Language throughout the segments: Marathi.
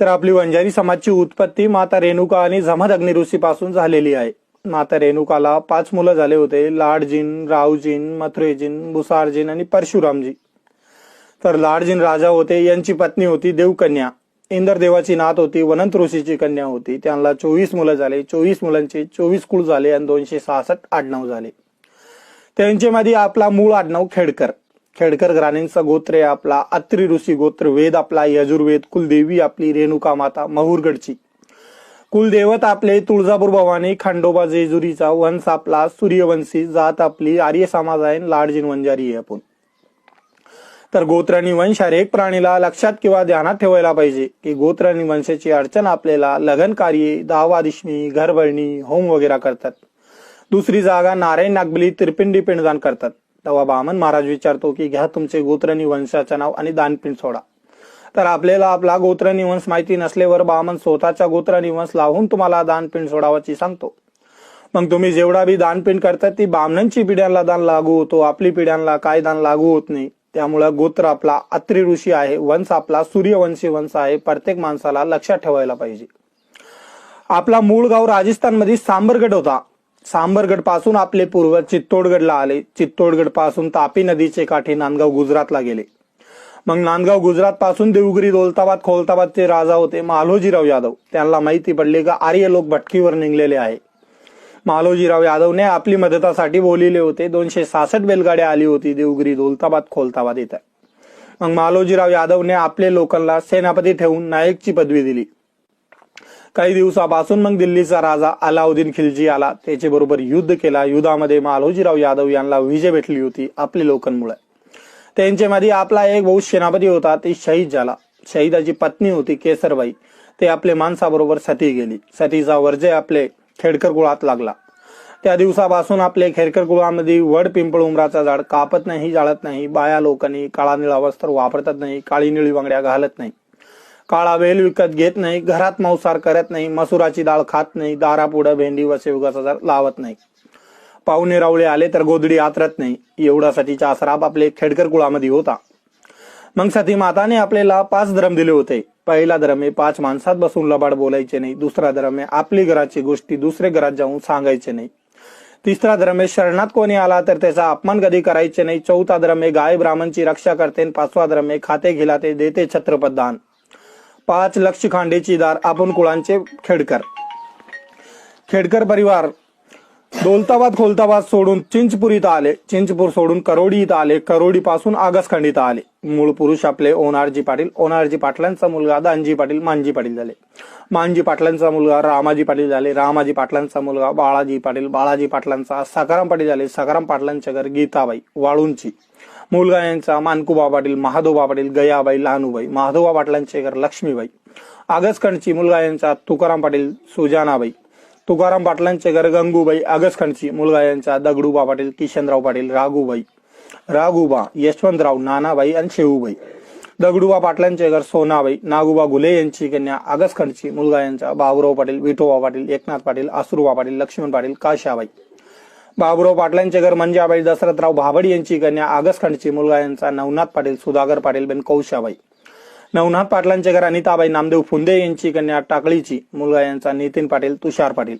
तर आपली वंजारी समाजची उत्पत्ती माता रेणुका आणि जमद अग्नि ऋषीपासून झालेली आहे. माता रेणुकाला पाच मुलं झाले होते लाडजीन रावजीन मथुरेजीन भुसारजीन आणि परशुरामजी. तर लाडजीन राजा होते यांची पत्नी होती देवकन्या. इंद्रदेवाची नात होती वनंत ऋषीची कन्या होती. त्यांना चोवीस मुलं झाले चोवीस मुलांचे चोवीस कुळ झाले आणि दोनशे सहासष्ट आडनाव झाले. त्यांच्यामध्ये आपला मूळ आडनाव खेडकर. खेडकर घराण्यांचा गोत्र आहे आपला अत्री ऋषी गोत्र वेद आपला यजुर्वेद कुलदेवी आपली रेणुका माता महुरगडची. कुलदेवत आपले तुळजापूर भवानी खंडोबा जेजुरीचा वंश आपला सूर्यवंशी जात आपली आर्य समाज आहे लाडजीन वंजारी आहे आपण. तर गोत्र आणि वंश हर प्राणीला लक्षात किंवा ध्यानात ठेवायला पाहिजे की गोत्र आणि वंशाची अडचण आपल्याला लगन कार्ये दावादिशणी घरभरणी होम वगैरे करतात. दुसरी जागा नारायण नागबली तिरपिंडी पिंडदान करतात. तेव्हा बामन महाराज विचारतो की घ्या तुमचे गोत्र वंशाचं नाव आणि दानपिंड सोडा. तर आपल्याला आपला गोत्र आणि माहिती नसल्यावर बामन स्वतःचा गोत्र आणि लावून तुम्हाला दानपिंड सोडावाची सांगतो. मग तुम्ही जेवढा बी दानपिंड करतात ती बामणांची पिढ्यांना दान लागू होतो आपली पिढ्यांना काय दान लागू होत नाही. त्यामुळे गोत्र आपला अत्री ऋषी आहे वंश आपला सूर्यवंशी वंश आहे प्रत्येक माणसाला लक्षात ठेवायला पाहिजे. आपला मूळ गाव राजस्थानमध्ये सांबरगड होता. सांबरगडपासून आपले पूर्वज चित्तोडगडला आले. चित्तोडगडपासून तापी नदीचे काठी नांदगाव गुजरातला गेले. मग नांदगाव गुजरात पासून देवगिरी दौलताबाद खोलताबादचे राजा होते मालोजीराव यादव. त्यांना माहिती पडली का आर्य लोक भटकीवर निघलेले आहे. मालोजीराव यादवने आपली मदतासाठी बोलिले होते. दोनशे सासष्ट बैलगाड्या आली होती. देवगिरी दौलताबाद खोलताबाद इथं मग मालोजीराव यादवने आपले लोकांना सेनापती ठेवून नायकची पदवी दिली. काही दिवसापासून मग दिल्लीचा राजा अलाउद्दीन खिलजी आला. त्याच्याबरोबर युद्ध केला. युद्धामध्ये मालोजीराव यादव यांना विजय भेटली होती आपली लोकांमुळे. त्यांच्यामध्ये आपला एक भाऊ सेनापती होता ते शहीद झाला. शहीदाची पत्नी होती केसरबाई. ते आपले माणसाबरोबर सती गेली. सतीचा वर्जय आपले खेडकर कुळात लागला. त्या दिवसापासून आपले खेडकर कुळामध्ये वड पिंपळ उमराचा झाड कापत नाही जाळत नाही. बाया लोकांनी काळा निळा वस्त्र वापरतात नाही काळी निळी बांगड्या घालत नाही. काळा वेल विकत घेत नाही घरात मांसार करत नाही मसुराची डाळ खात नाही दारापुढं भेंडी व शेवगाचा लावत नाही. पाहुणे रावळे आले तर गोदडी आतरत नाही. एवढ्यासाठीचा आसराप आपले खेडकर कुळामध्ये होता. मग सती माताने आपल्याला पाच धर्म दिले होते. पहिला धर्म हे पाच माणसात बसून लबाड बोलायचे नाही. दुसरा धर्म आहे आपली घराची गोष्टी दुसऱ्या घरात जाऊन सांगायचे नाही. तिसरा धर्म आहे शरणात कोणी आला तर त्याचा अपमान कधी करायचे नाही. चौथा धर्म आहे गाय ब्राह्मणची रक्षा करते. पाचवा धर्म आहे खाते घिलाते देते छत्रपदान पाच लक्ष खांडेची दार आपण कुळांचे खेडकर. खेडकर परिवार दौलताबाद खोलताबाद सोडून चिंचपूर इथं आले. चिंचपूर सोडून करोडी इथं आले. करोडी पासून आगसखंड इथं आले. मूळ पुरुष आपले ओनारजी पाटील. ओनारजी पाटलांचा मुलगा दानजी पाटील मानजी पाटील झाले. मानजी पाटलांचा मुलगा रामाजी पाटील झाले. रामाजी पाटलांचा मुलगा बाळाजी पाटील. बाळाजी पाटलांचा सकाराम पाटील झाले. सकाराम पाटलांच्या घर गीताबाई वाळूंची. मुलगा यांचा मानकुबा पाटील महादोबा पाटील गयाबाई लहानूबाई महादोबा पाटलांचे घर लक्ष्मीबाई. आगसखंडची मुलगा यांचा तुकाराम पाटील सुजानाबाई. तुकाराम पाटलांचे घर गंगूबाई आगसखंडची. मुलगा यांचा दगडूबा पाटील किशनराव पाटील राघूबाई. राघुबा यशवंतराव नानाबाई आणि शेऊबाई. दगडूबा पाटलांचे घर सोनाबाई नागुबा गुले यांची कन्या आगसखंडची. मुलगा यांचा बाबुराव पाटील विठोबा पाटील एकनाथ पाटील आसुरबा पाटील लक्ष्मण पाटील काशाबाई बाबुराव पाटलांचे घर मंजाबाई दशरथराव भाबडी यांची कन्या आगसखंडची. मुलगा यांचा नवनाथ पाटील सुधाकर पाटील बेन कौशाबाई. नवनाथ पाटलांचे घर अनिताबाई नामदेव फुंदे यांची कन्या टाकळीची. मुलगा यांचा नितीन पाटील तुषार पाटील.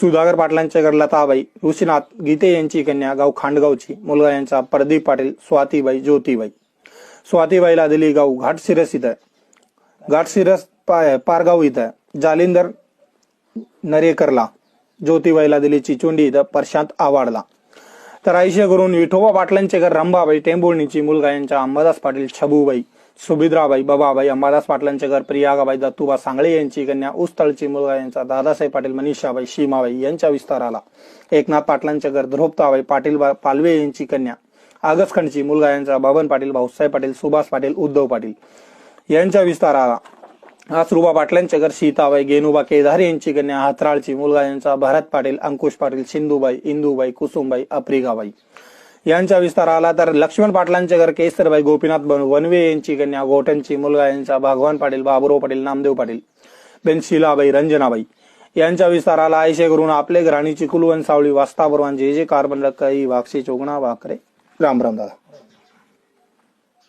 सुधाकर पाटलांचे घर लताबाई ऋषीनाथ गीते यांची कन्या गाव खांडगावची. मुलगा यांचा प्रदीप पाटील स्वातीबाई ज्योतिबाई. स्वातीबाईला दिली गाव घाटशिरस इथं. घाटशिरस पारगाव इथं. जालिंदर नरेकरला. ज्योतिबाईला दिली चिचोंडी इथं प्रशांत आवाडला तर आयुष्य करून विठोबा पाटलांचे घर रंभाबाई टेंबोळणीची मुलगा यांच्या अंबादास पाटील छबूबाई. सुभिद्राबाई बबाबाई अंबादास पाटलांचे घर प्रियागाबाई दत्तूबा सांगळे यांची कन्या उस्तळची मुलगा यांचा दादासाहेब पाटील मनीषाबाई सीमाबाई यांच्या विस्ताराला एकनाथ पाटलांचे घर ध्रुपताबाई पाटील पालवे यांची कन्या आगसखंडची मुलगा यांचा बबन पाटील भाऊसाहेब पाटील सुभाष पाटील उद्धव पाटील यांच्या विस्ताराला आसरुबा पाटलांचे घर सीताबाई गेनुबा केदार यांची कन्या हातराळची मुलगा यांचा भरत पाटील अंकुश पाटील सिंधुबाई इंदुबाई कुसुमबाई अप्रिकाबाई यांच्या विस्ताराला तर लक्ष्मण पाटलांचे घर केसरबाई गोपीनाथ बन- वनवे यांची कन्या गोठणची मुलगा यांचा भगवान पाटील बाबुराव पाटील नामदेव पाटील बेन शिलाबाई रंजनाबाई. यांच्या विस्ताराला आयशे करून आपले घराणीची कुलवंत सावळी वास्ताबरोबर जे जे कार्बन काही वाक्षे चोगणा वाकरे. राम राम दादा.